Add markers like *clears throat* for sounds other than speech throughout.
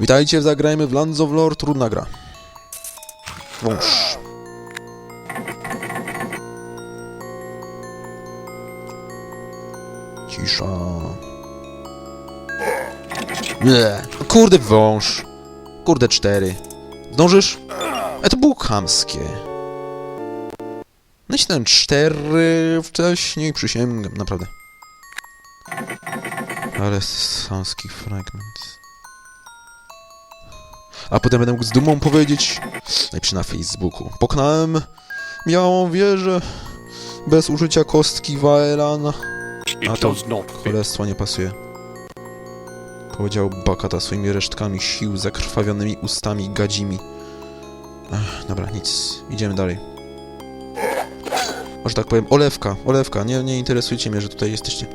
Witajcie Zagrajmy w Lands of Lore, trudna gra. Wąż. Cisza. Nie. Kurde wąż. Kurde cztery. Zdążysz? E to było chamskie. Nacisnąłem cztery wcześniej, przysięgam, naprawdę. Ale samski fragment. A potem będę mógł z dumą powiedzieć, najpierw na Facebooku. Pokonałem białą wieżę bez użycia kostki Waelana. It A to. Królestwo nie pasuje. Powiedział Bakata swoimi resztkami sił, zakrwawionymi ustami gadzimi. Ech, dobra, nic. Idziemy dalej. Może tak powiem, olewka, olewka, nie, nie interesujcie mnie, że tutaj jesteście.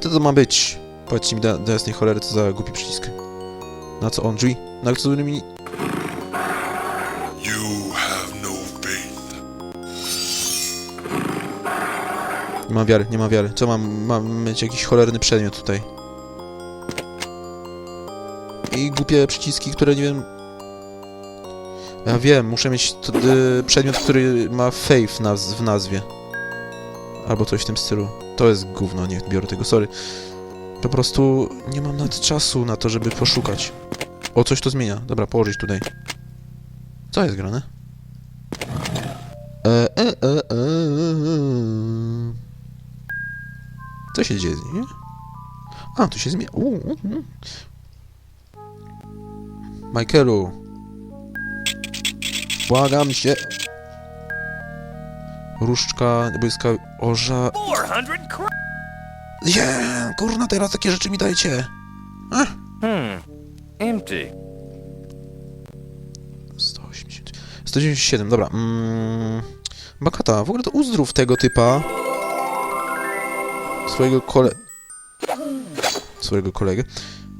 Co to ma być? Powiedzcie mi do, do jasnej cholery, co za głupi przycisk. Na co on? Drzwi? Na którymi... You have no faith. Nie mam wiary, nie mam wiary. Co mam, mam mieć jakiś cholerny przedmiot tutaj? I głupie przyciski, które nie wiem... Ja wiem, muszę mieć przedmiot, który ma faith naz w nazwie. Albo coś w tym stylu. To jest gówno, nie biorę tego, sorry. Po prostu nie mam nawet czasu na to, żeby poszukać. O, coś to zmienia. Dobra, położyć tutaj. Co jest grane? E, e, e, e, e. Co się dzieje? Nie? A, tu się zmienia. Michaelu. Błagam cię. Różdżka, błyska, orza... 400 cr- Nie, kurna, teraz takie rzeczy mi dajcie. Hmm. Empty. 180... 197, dobra. Mm, Bakata, w ogóle to uzdrów tego typa. Swojego kole... Swojego kolegę.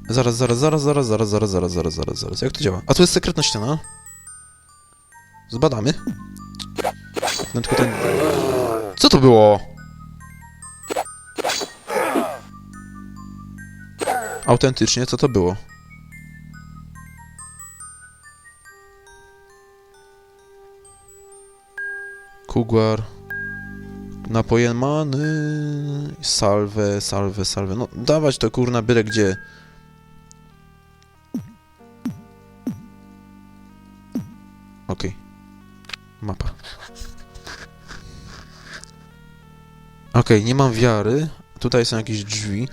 Zaraz, zaraz, zaraz, zaraz, zaraz, zaraz, zaraz, zaraz, zaraz, zaraz. Jak to działa? A tu jest sekretna ściana. Zbadamy. No tylko ten... Co to było? Autentycznie, co to było? Kugłar. Napoje many. Salwę, salwę, salwę. No, dawać to kurna byle gdzie. Okej. Mapa. Okej, nie mam wiary. Tutaj są jakieś drzwi.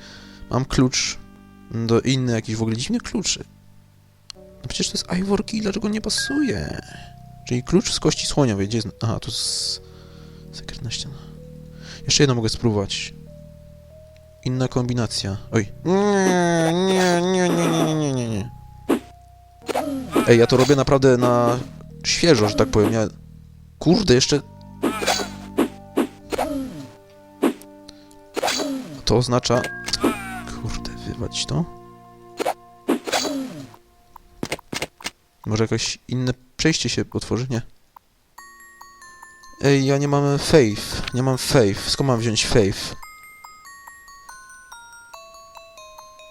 Mam klucz do inny jakiś w ogóle dziwny kluczy. No przecież to jest Ivor dlaczego nie pasuje? Czyli klucz z kości słoniowej. Gdzie jest... Aha, to jest... Sekretna ściana. Jeszcze jedno mogę spróbować. Inna kombinacja. Oj. Nie, nie, nie, nie, nie, nie, nie, nie. Ej, ja to robię naprawdę na świeżo, że tak powiem. Ja... Kurde, jeszcze... To oznacza... Kurde, wywalić to. Może jakieś inne przejście się otworzy? Nie. Ej, ja nie mam faith. Nie mam faith. Skąd mam wziąć faith?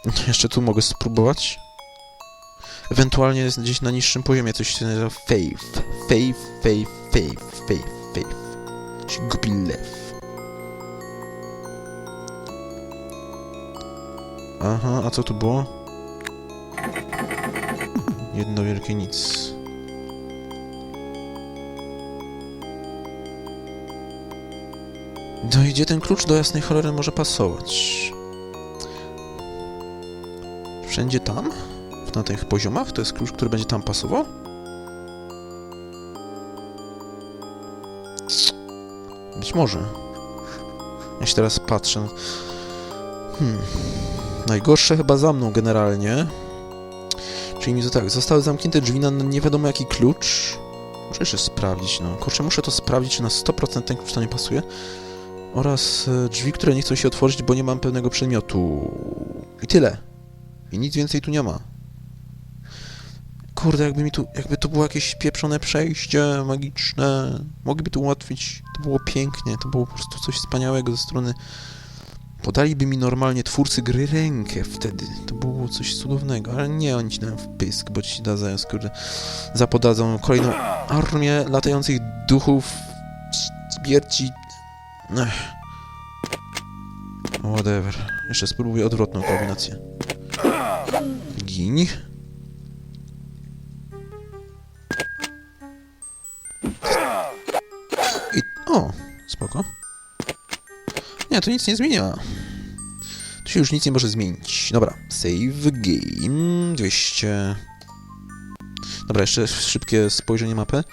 *laughs* Jeszcze tu mogę spróbować. Ewentualnie jest gdzieś na niższym poziomie coś się nazywa faith. Faith, faith, faith, faith, faith. Głupi lew. Aha, a co tu było? Jedno wielkie nic. No i gdzie ten klucz do jasnej cholery może pasować? Wszędzie tam? Na tych poziomach? To jest klucz, który będzie tam pasował? Być może. Ja się teraz patrzę. Hmm. Najgorsze chyba za mną generalnie. Czyli mi to tak, zostały zamknięte drzwi na nie wiadomo jaki klucz. Muszę jeszcze sprawdzić, no. Kurczę, muszę to sprawdzić, czy na 100% ten klucz tam nie pasuje. Oraz e, drzwi, które nie chcą się otworzyć, bo nie mam pewnego przedmiotu. I tyle. I nic więcej tu nie ma. Kurde, jakby mi tu, jakby to było jakieś pieprzone przejście magiczne, mogliby to ułatwić. To było pięknie, to było po prostu coś wspaniałego ze strony Podaliby mi normalnie twórcy gry rękę wtedy. To było coś cudownego, ale nie, oni ci dają w pysk, bo ci da zając, kurde, zapodadzą kolejną armię latających duchów, śmierci. Ech. Whatever. Jeszcze spróbuję odwrotną kombinację. Gin. I... O, spoko. Nie, to nic nie zmienia. Tu się już nic nie może zmienić. Dobra, save game 200. Dobra, jeszcze szybkie spojrzenie mapy.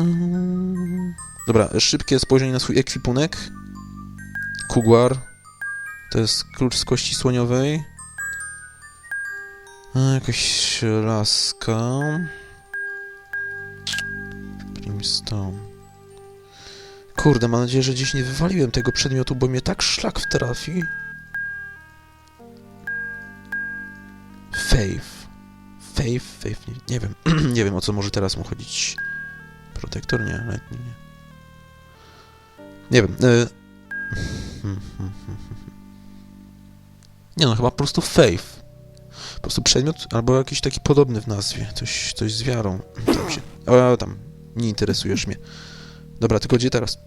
Mm, Dobra, szybkie spojrzenie na swój ekwipunek. Kugłar. To jest klucz z kości słoniowej. Jakaś laska. Brimstone. Kurde, mam nadzieję, że gdzieś nie wywaliłem tego przedmiotu, bo mnie tak szlak wtrafi. Faith. Faith, Faith, nie, nie wiem. *clears throat* nie wiem, o co może teraz mu chodzić. Protektor? Nie, nawet nie. Nie, wiem. E... *laughs* Nie no, chyba po prostu faith. Po prostu przedmiot albo jakiś taki podobny w nazwie. Coś, coś z wiarą. Tam się... O, tam. Nie interesujesz mnie. Dobra, tylko gdzie teraz?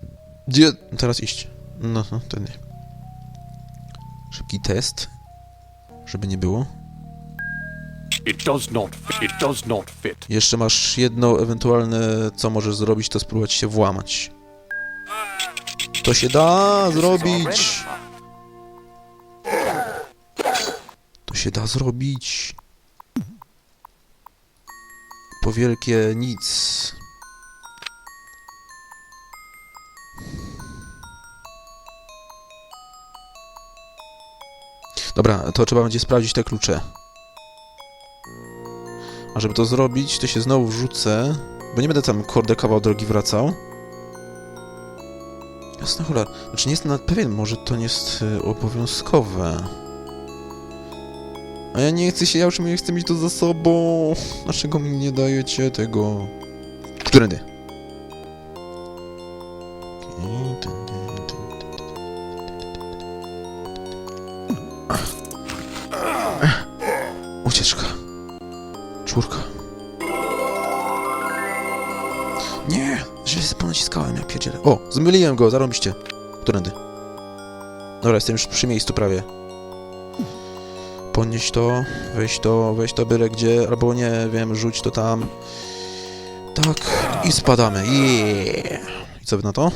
Gdzie teraz iść? No, no, to nie. Szybki test. Żeby nie było. It does not. It does not fit. Jeszcze masz jedno ewentualne, co możesz zrobić, to spróbować się włamać. To się da zrobić! To się da zrobić. Po wielkie nic. Dobra, to trzeba będzie sprawdzić te klucze. A żeby to zrobić, to się znowu wrzucę, bo nie będę tam kurde kawał drogi wracał. Jasna cholera. Znaczy nie jestem nawet pewien, może to nie jest y, obowiązkowe. A ja nie chcę się, ja już nie chcę mieć to za sobą. Dlaczego mi nie dajecie tego? Którędy? Ucieczka. Czwórka. Nie! Źle ponaciskałem, ja pierdzielę. O, zmyliłem go, zarąbiście. Którędy? Dobra, jestem już przy miejscu prawie. Podnieś to, weź to, weź to byle gdzie, albo nie wiem, rzuć to tam. Tak, i spadamy. Yeah. I co wy na to?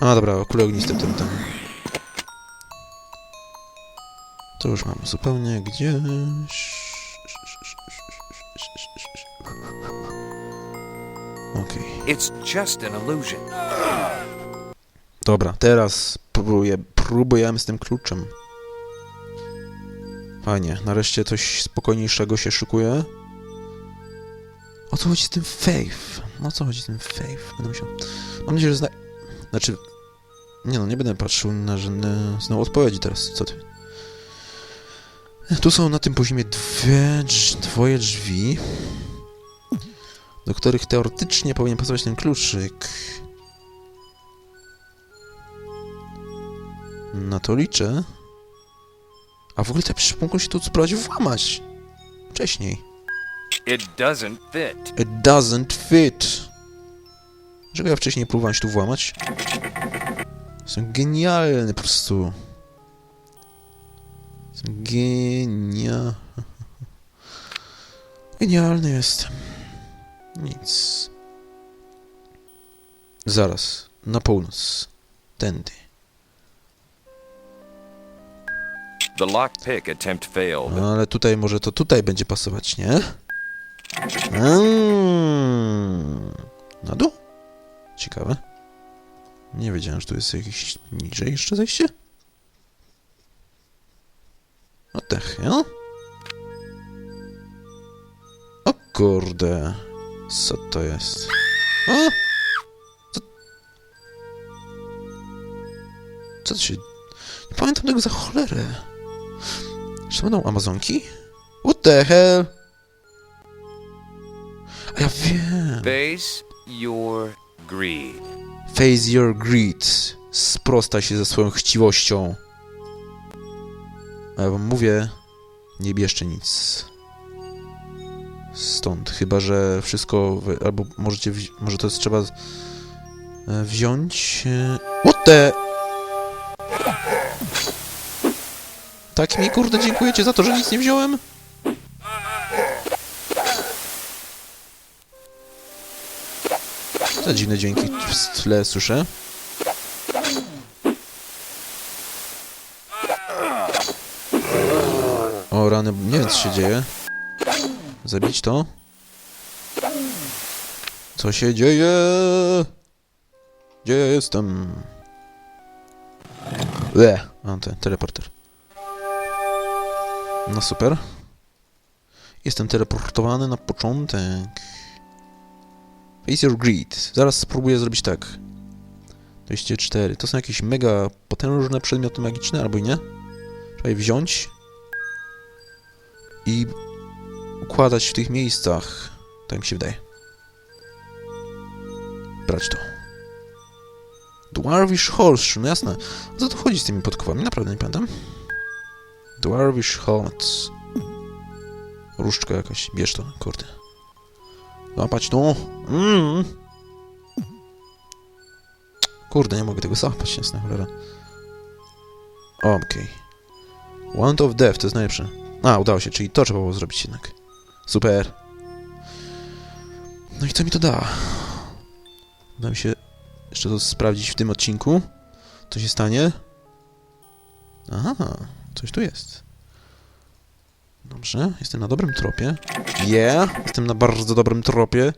A, dobra, kule ogniste tym, tym. To już mam zupełnie gdzieś. Okej. Illusion. Dobra, teraz próbuję, próbujemy z tym kluczem. Fajnie, nareszcie coś spokojniejszego się szykuje. O co chodzi z tym faith? O co chodzi z tym faith? Będę musiał... Mam nadzieję, że zna... Znaczy... Nie no, nie będę patrzył na żadne... Znowu odpowiedzi teraz, co ty? Tu są na tym poziomie dwie, dwoje drzwi, do których teoretycznie powinien pasować ten kluczyk. Na to liczę. A w ogóle przecież mogło się tu spróbować włamać. Wcześniej. It doesn't fit. It doesn't fit. Dlaczego ja wcześniej próbowałem się tu włamać? Są genialne po prostu. Są genia... Genialny jestem. Nic. Zaraz. Na północ. Tędy. The lockpick attempt failed. No, ale tutaj może to tutaj będzie pasować, nie? Mm. Na dół? Ciekawe. Nie wiedziałem, że tu jest jakieś niżej jeszcze zejście. What the hell? O kurde. Co to jest? O! Co? Co to się... Nie pamiętam tego za cholerę. Czy to będą Amazonki? What the hell? A ja wiem. Face your greed. Face your greed. Sprostaj się ze swoją chciwością. A ja wam mówię, nie bierzcie nic. Stąd, chyba że wszystko, albo możecie, może to jest trzeba e, wziąć... e, What the... Tak mi kurde dziękujecie za to, że nic nie wziąłem? Te dziwne dźwięki w tle słyszę. O rany, nie wiem co się dzieje. Zabić to? Co się dzieje? Gdzie ja jestem? Le, a ten teleporter. No super. Jestem teleportowany na początek. Face your greed. Zaraz spróbuję zrobić tak. 204. To są jakieś mega potężne przedmioty magiczne, albo nie? Trzeba je wziąć i układać w tych miejscach. Tak mi się wydaje. Brać to. Dwarvish Horseshoe, no jasne. O co tu chodzi z tymi podkowami? Naprawdę nie pamiętam. Dwarvish Helmet. Różdżka jakaś. Bierz to, kurde. Złapać to. Mm. Kurde, nie mogę tego złapać, jasna cholera. Okej. Want of Death, to jest najlepsze. A, udało się, czyli to trzeba było zrobić jednak. Super. No i co mi to da? Uda mi się jeszcze to sprawdzić w tym odcinku. Co się stanie? Aha, coś tu jest. Dobrze, jestem na dobrym tropie. Yeah, jestem na bardzo dobrym tropie.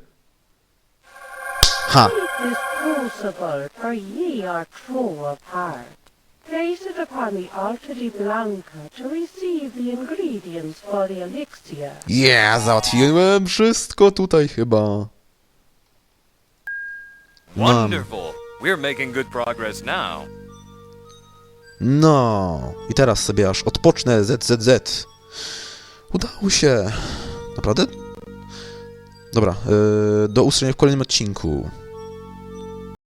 Ha! Place it upon the altar Blanca to receive the ingredients for the elixir. Yeah, załatwiłem wszystko tutaj chyba. Wonderful. We're making good progress now. No, i teraz sobie aż odpocznę ZZZ. Udało się. Naprawdę? Dobra, yy, do usłyszenia w kolejnym odcinku.